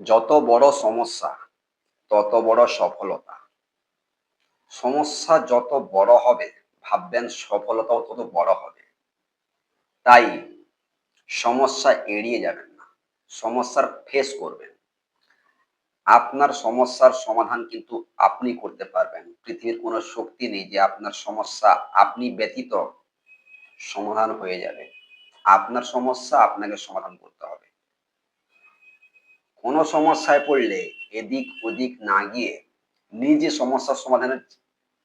যত বড় সমস্যা, তত বড় সফলতা। সমস্যা যত বড় হবে, ভাববেন সফলতাও তত বড় হবে। তাই সমস্যা এড়িয়ে যাবেন না, সমস্যার ফেস করবেন। আপনার সমস্যার সমাধান কিন্তু আপনি করতে পারবেন। পৃথিবীর কোনো শক্তি নেই যে আপনার সমস্যা আপনি ব্যতীত সমাধান হয়ে যাবে। আপনার সমস্যা আপনাকে সমাধান করতে হবে। কোনো সমস্যায় পড়লে এদিক ওদিক না গিয়ে নিজে সমস্যার সমাধানের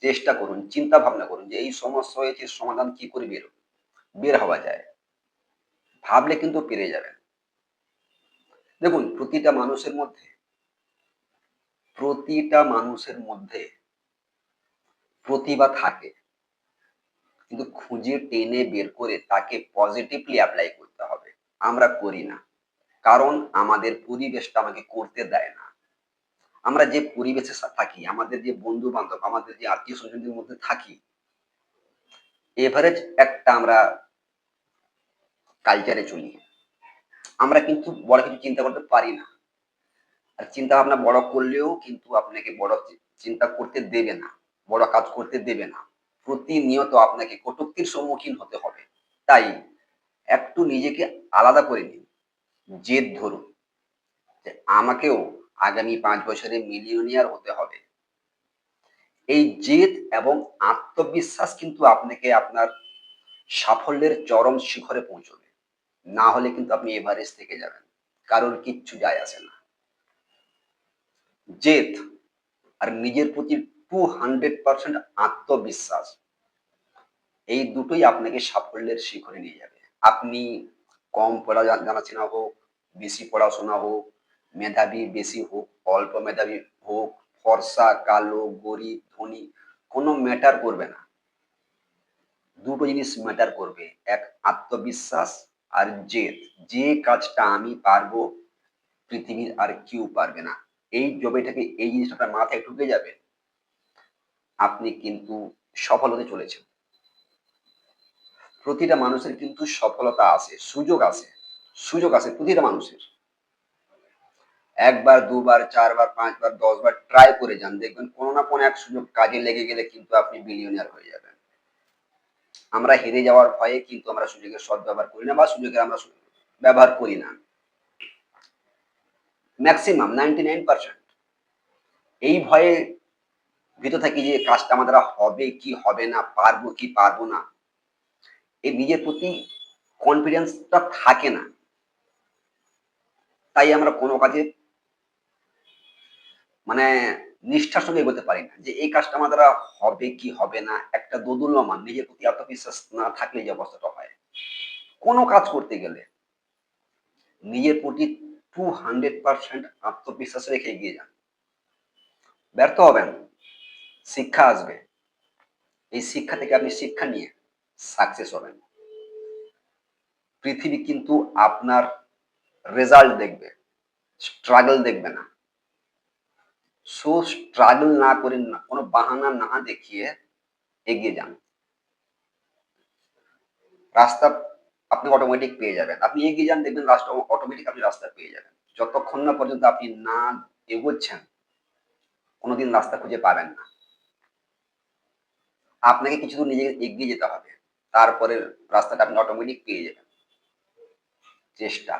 চেষ্টা করুন, চিন্তা ভাবনা করুন যে এই সমস্যা হয়েছে, সমাধান কি করে বের বের হওয়া যায়। ভাবলে কিন্তু পেরে যাবেন। দেখুন, প্রতিটা মানুষের মধ্যে, প্রতিটা মানুষের মধ্যে প্রতিভা থাকে। কিন্তু খুঁজে টেনে বের করে তাকে পজিটিভলি অ্যাপ্লাই করতে হবে। আমরা করি না। কারণ আমাদের পরিবেশটা আমাকে করতে দেয় না। আমরা যে পরিবেশে থাকি, আমাদের যে বন্ধু বান্ধব আমাদের যে আত্মীয় স্বজনদের মধ্যে থাকি এভারেজ একটা আমরা কালচারে চলি। আমরা কিন্তু বড় কিছু চিন্তা করতে পারি না। আর চিন্তা ভাবনা বড় করলেও কিন্তু আপনাকে বড় চিন্তা করতে দেবে না, বড় কাজ করতে দেবে না। প্রতিনিয়ত আপনাকে কটুক্তির সম্মুখীন হতে হবে। তাই একটু নিজেকে আলাদা করে নিন। জেদ ধরুন যে আমাকেও আগামী পাঁচ বছরে মিলিয়নিয়ার হতে হবে। এই জেদ এবং আত্মবিশ্বাস কিন্তু আপনাকে আপনার সাফল্যের চরম শিখরে পৌঁছবে। না হলে কিন্তু আপনি এভারেস্ট থেকে যাবেন। কারোর কিচ্ছু যায় আসে না। জেদ আর নিজের প্রতি টু হান্ড্রেড পার্সেন্ট আত্মবিশ্বাস, এই দুটোই আপনাকে সাফল্যের শিখরে নিয়ে যাবে। আপনি কম পড়া জানাশোনা হোক, বেশি পড়াশোনা হোক, মেধাবী বেশি হোক, অল্প মেধাবী হোক, ফর্সা, কালো, গরিব, ধনী, কোনো ম্যাটার করবে না। দুটো জিনিস ম্যাটার করবে, এক আত্মবিশ্বাস আর জেদ। যে কাজটা আমি পারব, পৃথিবীর আর কেউ পারবে না। এই জবেটাকে এই জিনিসটা মাথায় ঢুকে যাবে, আপনি কিন্তু সফল হতে চলেছেন। প্রতিটা মানুষের কিন্তু সফলতা আছে, সুযোগ আছে সুযোগ আছে প্রতিটা মানুষের। একবার, দুবার, চারবার, পাঁচবার, দশবার ট্রাই করে যান, দেখবেন কোনো না কোনো এক সুযোগ কাজে লেগে গেলে কিন্তু আপনি বিলিয়নিয়ার হয়ে যাবেন। আমরা হেরে যাওয়ার ভয়ে কিন্তু আমরা সুযোগের সদ্ব্যবহার করি না বা সুযোগের আমরা ব্যবহার করি না। ম্যাক্সিমাম নাইনটি নাইন পার্সেন্ট এই ভয়ে ভিতর থাকি যে, কাজটা আমাদের হবে, কি হবে না, পারব, কি পারব না এই নিজের প্রতি কনফিডেন্সটা থাকে না। তাই আমরা কোনো কাজে মানে নিষ্ঠার সঙ্গে এগোতে পারি না যে এই কাজটা আমাদের হবে কি হবে না, একটা দোদুল্যমান, নিজের প্রতি আত্মবিশ্বাস না থাকলে যে অবস্থাটা হয়। কোনো কাজ করতে গেলে নিজের প্রতি টু হান্ড্রেড পার্সেন্ট আত্মবিশ্বাস রেখে এগিয়ে যান। ব্যর্থ হবেন, শিক্ষা আসবে। এই শিক্ষা থেকে আপনি শিক্ষা নিয়ে সাকসেস হবেন পৃথিবী কিন্তু আপনার রেজাল্ট দেখবে স্ট্রাগল দেখবে না। সো স্ট্রাগল না করেন না, কোনো বাহানা না দেখিয়ে এগিয়ে যান। রাস্তা আপনি অটোমেটিক পেয়ে যাবেন। আপনি এগিয়ে যান, দেখবেন রাস্তা অটোমেটিক আপনি রাস্তা পেয়ে যাবেন। যতক্ষণ না পর্যন্ত আপনি না এগোচ্ছেন, কোনোদিন রাস্তা খুঁজে পাবেন না। আপনাকে কিছু দূর নিজেকে এগিয়ে যেতে হবে। তারপরে রাস্তাটা আপনি অটোমেটিক পেয়ে যাবেন। চেষ্টা।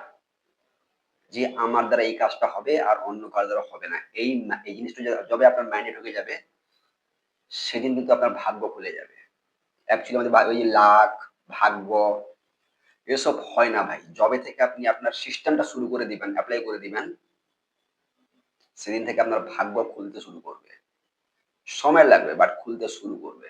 যে আমার দ্বারা এই কাজটা হবে আর অন্য কাজ দ্বারা হবে না। এই এই জিনিসটা যবে আপনার মাইন্ডে ঢুকে যাবে, সেদিন কিন্তু আপনার ভাগ্য খুলে যাবে। অ্যাকচুয়ালি আমাদের ওই লাখ, ভাগ্য, এসব হয় না ভাই। জবে থেকে আপনি আপনার সিস্টেমটা শুরু করে দিবেন অ্যাপ্লাই করে দিবেন, সেদিন থেকে আপনার ভাগ্য খুলতে শুরু করবে। সময় লাগবে বাট খুলতে শুরু করবে।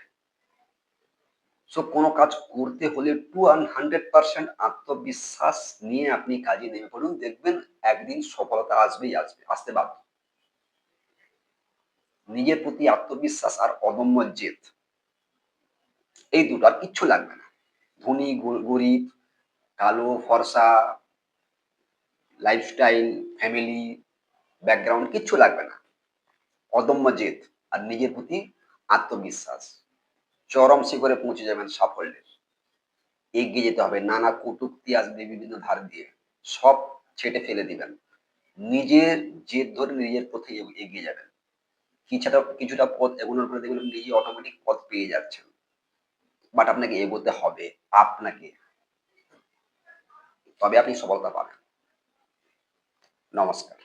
সো কোনো কাজ করতে হলে টু হান্ড্রেড পার্সেন্ট আত্মবিশ্বাস নিয়ে আপনি কাজে নেমে পড়ুন। দেখবেন একদিন সফলতা আসবেই আসবে, আসতে বাধ্য। নিজের প্রতি আত্মবিশ্বাস আর অদম্য জেদ, এই দুটো আর কিচ্ছু লাগবে না। ধনী গরিব, কালো, ফর্সা লাইফস্টাইল ফ্যামিলি ব্যাকগ্রাউন্ড কিচ্ছু লাগবে না। অদম্য জেদ আর নিজের প্রতি আত্মবিশ্বাস। চরম শিখরে পৌঁছে যাবেন সাফল্যের। এগিয়ে যেতে হবে, নানা কটুক্তি আসবে বিভিন্ন ধার দিয়ে সব ছেটে ফেলে দিবেন। নিজের জেদ ধরে নিজের পথে এগিয়ে যাবেন। কিছুটা কিছুটা পথ এগোনোর পরে দেখবেন নিজে অটোমেটিক পথ পেয়ে যাচ্ছেন। বাট আপনাকে এগোতে হবে, আপনাকে। তবে আপনি সফলতা পাবেন। নমস্কার।